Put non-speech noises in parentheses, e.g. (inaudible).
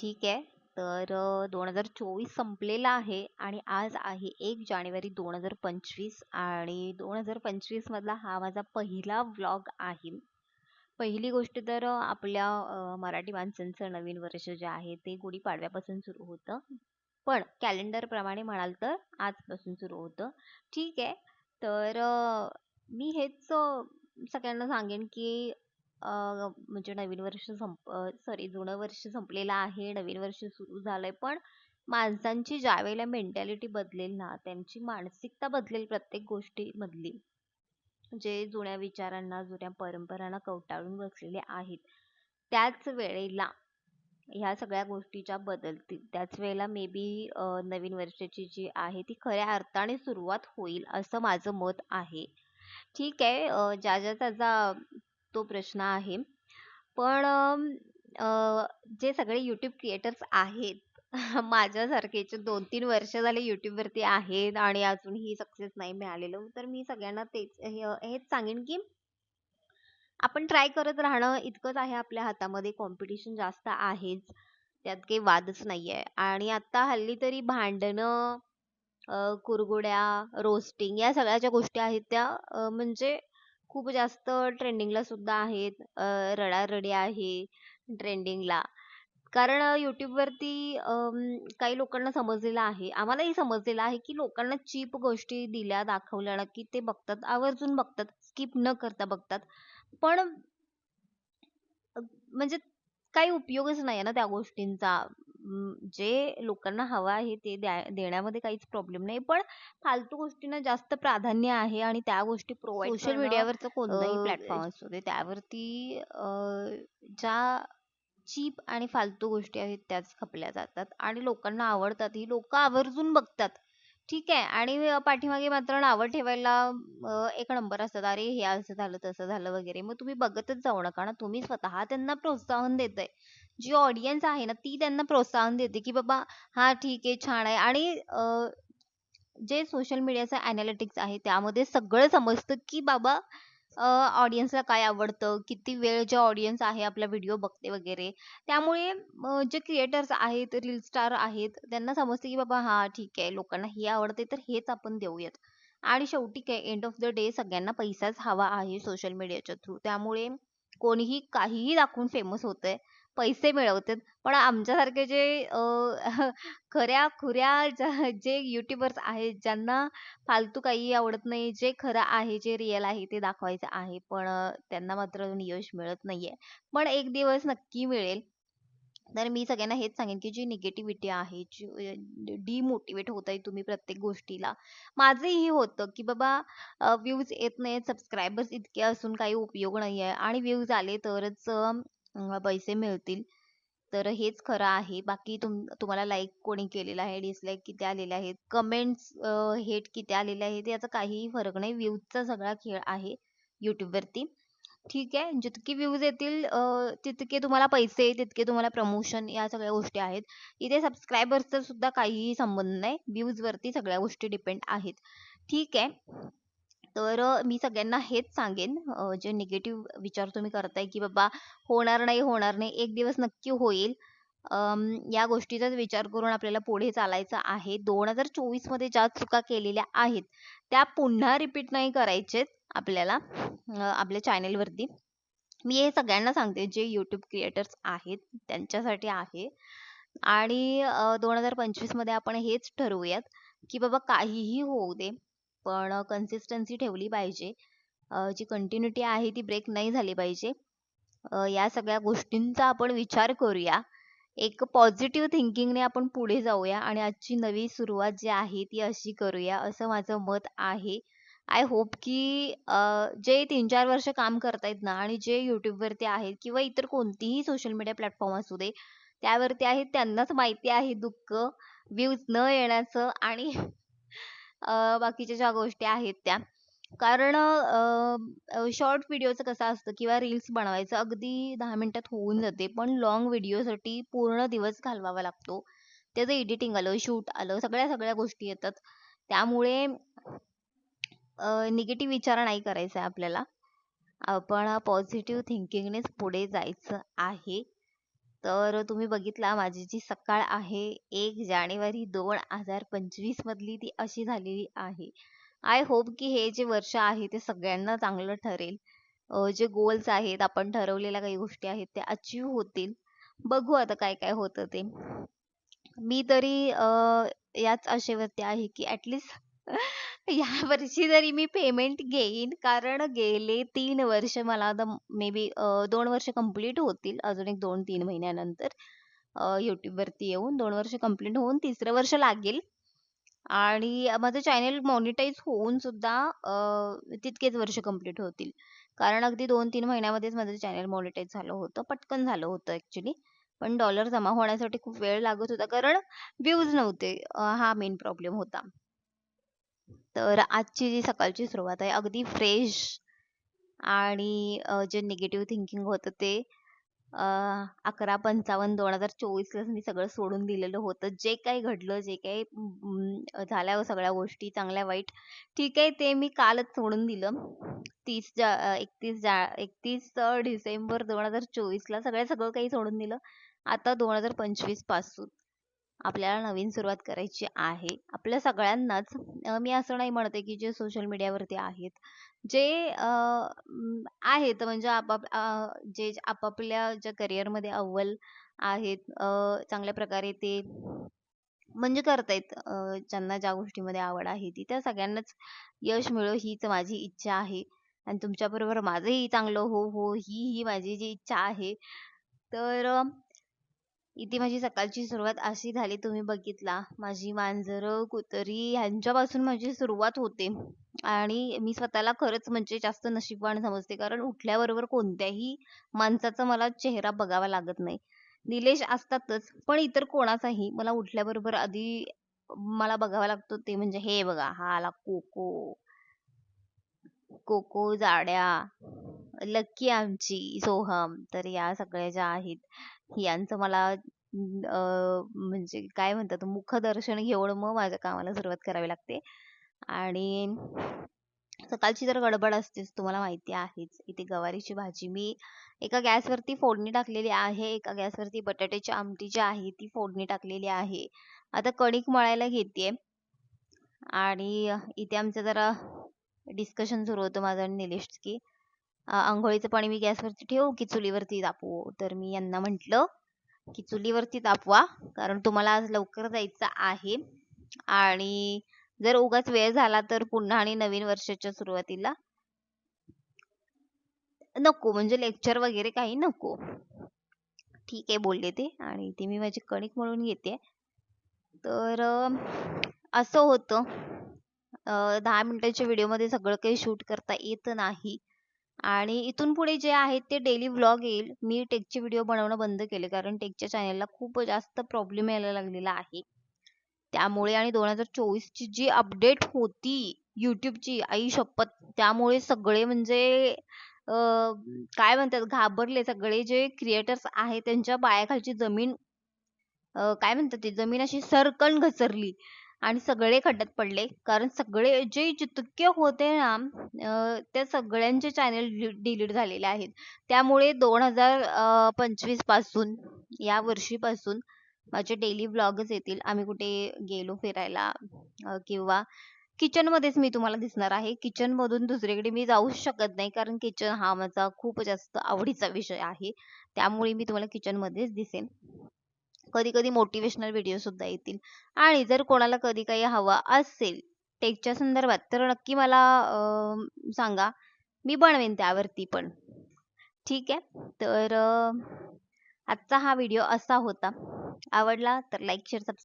ठीक आहे. तर दोन हजार चोवीस संपलेला आहे आणि आज आहे एक जानेवारी 2025 आणि दोन हजार पंचवीसमधला हा माझा पहिला व्लॉग आहे. पहिली गोष्ट तर आपल्या मराठी माणसांचं नवीन वर्ष जे आहे ते गुढीपाडव्यापासून सुरू होतं. पण कॅलेंडरप्रमाणे म्हणाल तर आजपासून सुरू होतं. ठीक आहे. तर मी हेच सगळ्यांना सांगेन की म्हणजे नवीन वर्ष संप सॉरी जुनं वर्ष संपलेलं आहे. नवीन वर्ष सुरू झालंय. पण माणसांची ज्यावेळेला मेंटॅलिटी बदलेल ना, त्यांची मानसिकता बदलेल प्रत्येक गोष्टीमधली. जे जुन्या विचारांना, जुन्या परंपरांना कवटाळून बसलेले आहेत. त्याच वेळेला ह्या सगळ्या गोष्टीच्या बदलतील. त्याच वेळेला मे बी नवीन वर्षाची जी आहे ती खऱ्या अर्थाने सुरुवात होईल असं माझं मत आहे. ठीक आहे. ज्या ज्या त्याचा तो प्रश्न आहे. पण जे सगळे यूट्यूब क्रिएटर्स आहेत (laughs) माझ्यासारखे जे 2-3 वर्ष झाले YouTube वरती आहेत आणि अजूनही सक्सेस नाही मिळालेलं. तर मी सगळ्यांना तेच हे हेच सांगेन की आपण ट्राय करत राहणं इतकंच आहे आपल्या हातामध्ये. कॉम्पिटिशन जास्त आहेच. त्यात काही वादच नाहीये. आणि आता हल्ली तरी भांडणं, अ, रोस्टिंग या सगळ्या ज्या गोष्टी आहेत त्या अ, म्हणजे खूप जास्त ट्रेंडिंगला सुद्धा आहेत. रडारडी आहे ट्रेंडिंगला. कारण यूट्यूबवरती काही लोकांना समजलेलं आहे. आम्हालाही समजलेलं आहे की लोकांना चीप गोष्टी दिल्या, दाखवल्या ना की ते बघतात. आवर्जून बघतात. स्किप न करता बघतात. पण म्हणजे काही उपयोगच नाही ना त्या गोष्टींचा. जे लोकांना हवं आहे ते द्या देण्यामध्ये काहीच प्रॉब्लेम नाही. पण फालतू गोष्टींना जास्त प्राधान्य आहे आणि त्या गोष्टी प्रोव्हाईड सोशल मीडियावरचं कोणतंही प्लॅटफॉर्म असू दे त्यावरती अ, ज्या चीप आणि फालतू गोष्टी आहेत त्याच खपल्या जातात आणि लोकांना आवडतातही. लोकं आवर्जून बघतात. ठीक आहे. आणि पाठीमागे मात्र नावं ठेवायला अ, एक नंबर असतात. अरे हे असं झालं, तसं झालं वगैरे. मग तुम्ही बघतच जाऊ नका ना. तुम्ही स्वतः त्यांना प्रोत्साहन देताय. जी ऑडियन्स आहे ना ती त्यांना प्रोत्साहन देते की बाबा हा ठीक आहे, छान आहे आणि अ, जे सोशल मीडियाचं अनालिटिक्स आहे त्यामध्ये सगळं समजतं की बाबा ऑडियन्सला काय आवडतं, किती वेळ जे ऑडियन्स आहे आपला व्हिडिओ बघते वगैरे. त्यामुळे अ, जे क्रिएटर्स आहेत, रील स्टार आहेत त्यांना समजते की बाबा हा ठीक आहे लोकांना हे आवडते तर हेच आपण देऊयात. आणि शेवटी काय एंड ऑफ द डे सगळ्यांना पैसाच हवा आहे सोशल मीडियाच्या थ्रू. त्यामुळे कोणीही काहीही दाखवून फेमस होतंय. पैसे मिळवतात. पण आमच्यासारखे जे अ, (laughs) खऱ्या-खुऱ्या ज्या जे यूट्यूबर्स आहेत ज्यांना फालतू काहीही आवडत नाही. जे खरं आहे, जे रिअल आहे ते दाखवायचं आहे. पण अ, त्यांना मात्र अजून यश मिळत नाहीये. पण एक दिवस नक्की मिळेल. तर मी सगळ्यांना हेच सांगेन की जी निगेटिव्हिटी आहे, जी डिमोटिव्हेट होताय तुम्ही प्रत्येक गोष्टीला. माझंही होतं की बाबा अ, व्ह्यूज येत नाहीत, सबस्क्रायबर्स इतके असून काही उपयोग नाहीये आणि व्ह्यूज आले तरच अ, पैसे मिळतील. तर हेच खरं आहे. बाकी तुम तुम्हाला लाईक कोणी केलेलं आहे, डिसलाईक किती आलेले आहेत, कमेंट्स हेट किती आलेले आहेत याचा काहीही फरक नाही. व्ह्यूजचा सगळा खेळ आहे यूट्यूबवरती ठीक आहे. जितके व्ह्यूज येतील तितके तुम्हाला पैसे, तितके तुम्हाला प्रमोशन या सगळ्या गोष्टी आहेत. इथे सबस्क्रायबर्सचा सुद्धा काहीही संबंध नाही. व्ह्यूजवरती सगळ्या गोष्टी डिपेंड आहेत. ठीक आहे. तर मी सगळ्यांना हेच सांगेन जे निगेटिव्ह विचार तुम्ही करताय की बाबा होणार नाही, होणार नाही. एक दिवस नक्की होईल. या गोष्टीचाच विचार करून आपल्याला पुढे चालायचं आहे. 2024 मध्ये ज्या चुका केलेल्या आहेत, त्या पुन्हा रिपीट नाही करायचेत आपल्याला आपल्या चॅनेलवरती. मी हे सगळ्यांना सांगते जे यूट्यूब क्रिएटर्स आहेत त्यांच्यासाठी आहे. आणि दोन हजार पंचवीसमध्ये आपण हेच ठरवूयात की बाबा काहीही होऊ दे, पण कन्सिस्टन्सी ठेवली पाहिजे. जी कंटिन्युटी आहे ती ब्रेक नाही झाली पाहिजे. या सगळ्या गोष्टींचा आपण विचार करूया. एक पॉझिटिव्ह थिंकिंगने आपण पुढे जाऊया आणि आजची नवी सुरुवात जी आहे ती अशी करूया, असं माझं मत आहे. आय होप की जे 3-4 वर्ष काम करतायत ना आणि जे YouTube आहेत किंवा इतर कोणतीही सोशल मीडिया प्लॅटफॉर्म असू दे, त्यावरती आहेत त्यांनाच माहिती आहे दुःख, व्ह्यूज न येण्याचं आणि अ, बाकीच्या ज्या गोष्टी आहेत त्या. कारण अ, शॉर्ट व्हिडिओचं कसं असतं किंवा रील्स बनवायचं अगदी 10 मिनिटात होऊन जाते. पण लाँग व्हिडिओसाठी पूर्ण दिवस घालवावा लागतो. त्याचं एडिटिंग आलं, शूट आलं, सगळ्या-सगळ्या गोष्टी येतात. त्यामुळे अ, निगेटिव्ह विचार नाही करायचा आहे आपल्याला. आपण पॉझिटिव्ह थिंकिंगनेच पुढे जायचं आहे. तर तुम्ही बघितला माझी जी सकाळ आहे एक जानेवारी दोन हजार पंचवीस मधली ती अशी झालेली आहे. आय होप की हे जे वर्ष आहे ते सगळ्यांना चांगलं ठरेल. जे गोल्स आहेत आपण ठरवलेल्या काही गोष्टी आहेत त्या अचीव होतील. बघू आता काय काय होतं ते. मी तरी अं याच आशेवरती आहे की ऍटलिस्ट या वर्षी तरी मी पेमेंट घेईन कारण गेले तीन वर्ष मला आता मे बी दोन वर्ष कंप्लीट होतील अजून एक दोन तीन महिन्यानंतर. अ, वरती येऊन दोन वर्ष कंप्लीट होऊन तिसरं वर्ष लागेल. आणि माझं चॅनेल मॉनिटाईज होऊन सुद्धा अ, तितकेच वर्ष कंप्लीट होतील. कारण अगदी दोन तीन महिन्यामध्येच माझं चॅनेल मॉनिटाईज झालं होतं पटकन झालं होतं ऍक्च्युली पण डॉलर जमा होण्यासाठी खूप वेळ लागत होता कारण व्ह्यूज नव्हते अ, हा मेन प्रॉब्लेम होता. तर आजची जी सकाळची सुरुवात आहे अगदी फ्रेश आणि जे निगेटिव्ह थिंकिंग होतं ते अकरा पंचावन्न दोन हजार चोवीसलाच मी सगळं सोडून दिलेलं होतं. जे काही घडलं जे काही झाल्या हो सगळ्या गोष्टी चांगल्या वाईट ठीक आहे ते मी कालच सोडून दिलं. तीस जा एकतीस जा एकतीस डिसेंबर दोन हजार चोवीसला सगळ्या सगळं काही सोडून दिलं. आता दोन हजार पंचवीसपासून. आपल्याला नवीन सुरुवात करायची आहे. आपल्या सगळ्यांनाच मी असं नाही म्हणते की जे सोशल मीडियावरती आहेत जे आहेत म्हणजे आपाप जे आपापल्या ज्या करिअरमध्ये अव्वल आहेत चांगल्या प्रकारे ते म्हणजे करतायत ज्यांना ज्या गोष्टीमध्ये आवड आहे ती त्या सगळ्यांनाच यश मिळो हीच माझी इच्छा आहे. आणि तुमच्याबरोबर माझंही चांगलं हो हो ही ही माझी जी इच्छा आहे. तर इथे माझी सकाळची सुरुवात अशी झाली तुम्ही बघितला. माझी मांजरं कुत्री ह्यांच्यापासून माझी सुरुवात होते. आणि मी स्वतःला खरंच म्हणजे जास्त नशीबवान समजते कारण उठल्याबरोबर कोणत्याही माणसाचा मला चेहरा बघावा लागत नाही. निलेश असतातच पण इतर कोणाचाही मला उठल्याबरोबर आधी मला बघावा लागतो ते म्हणजे हे बघा हा आला कोको. कोको जाड्या. लक्की आमची सोहम. तर या सगळ्या ज्या आहेत यांचं मला म्हणजे काय म्हणतात मुखदर्शन घेऊन मग माझ्या कामाला सुरुवात करावी लागते. आणि सकाळची तर गडबड असतेच तुम्हाला माहिती आहेच इथे गवारीची भाजी. मी एका गॅसवरती फोडणी टाकलेली आहे एका गॅसवरती बटाट्याची आमटी जी आहे ती फोडणी टाकलेली आहे. आता कणिक मळायला घेतेय आणि इथे आमचं जरा डिस्कशन सुरू होतं माझं आणि निलेश की अं, आंघोळीचं पाणी मी गॅसवरती ठेवू की चुलीवरती तापवू? तर मी यांना म्हंटल की चुलीवरती तापवा कारण तुम्हाला आज लवकर जायचं आहे. आणि जर उगाच वेळ झाला तर पुन्हा आणि नवीन वर्षाच्या सुरुवातीला नको म्हणजे लेक्चर वगैरे काही नको. ठीक आहे बोलले ते आणि इथे मी माझी कणिक म्हणून घेते. तर असं होतं. दहा मिनिटाच्या व्हिडिओमध्ये सगळं काही शूट करता येत नाही. आणि इथून पुढे जे आहे ते डेली व्लॉग येईल. मी टेकचे व्हिडिओ बनवणं बंद केले कारण टेकच्या चॅनलला खूप जास्त प्रॉब्लेम यायला लागलेला आहे. त्यामुळे आणि दोन हजार चोवीस ची जी अपडेट होती युट्यूबची आई शपथ त्यामुळे सगळे म्हणजे काय म्हणतात घाबरले. सगळे जे क्रिएटर्स आहेत त्यांच्या पायाखालची जमीन काय म्हणतात ते जमीन अशी सरकन घसरली. आणि सगळे खड्ड्यात पडले. कारण सगळे जे जितके होते ना त्या सगळ्यांचे चॅनल डिलीट झालेले आहेत. त्यामुळे दोन हजार पंचवीसपासून या वर्षीपासून माझे डेली ब्लॉगच येतील. आम्ही कुठे गेलो फिरायला किंवा किचन मध्येच मी तुम्हाला दिसणार आहे. किचन मधून दुसरीकडे मी जाऊच शकत नाही कारण किचन हा माझा खूप जास्त आवडीचा विषय आहे. त्यामुळे मी तुम्हाला किचनमध्येच दिसेन. कधी कधी मोटिवेशनल व्हिडिओ सुद्धा येतील. आणि जर कोणाला कधी काही हवा असेल टेकच्या संदर्भात तर नक्की मला अं, सांगा. मी बनवेन त्यावरती पण. ठीक आहे? तर अं, आजचा हा व्हिडिओ असा होता. आवडला तर लाईक शेअर सबस्क्राईब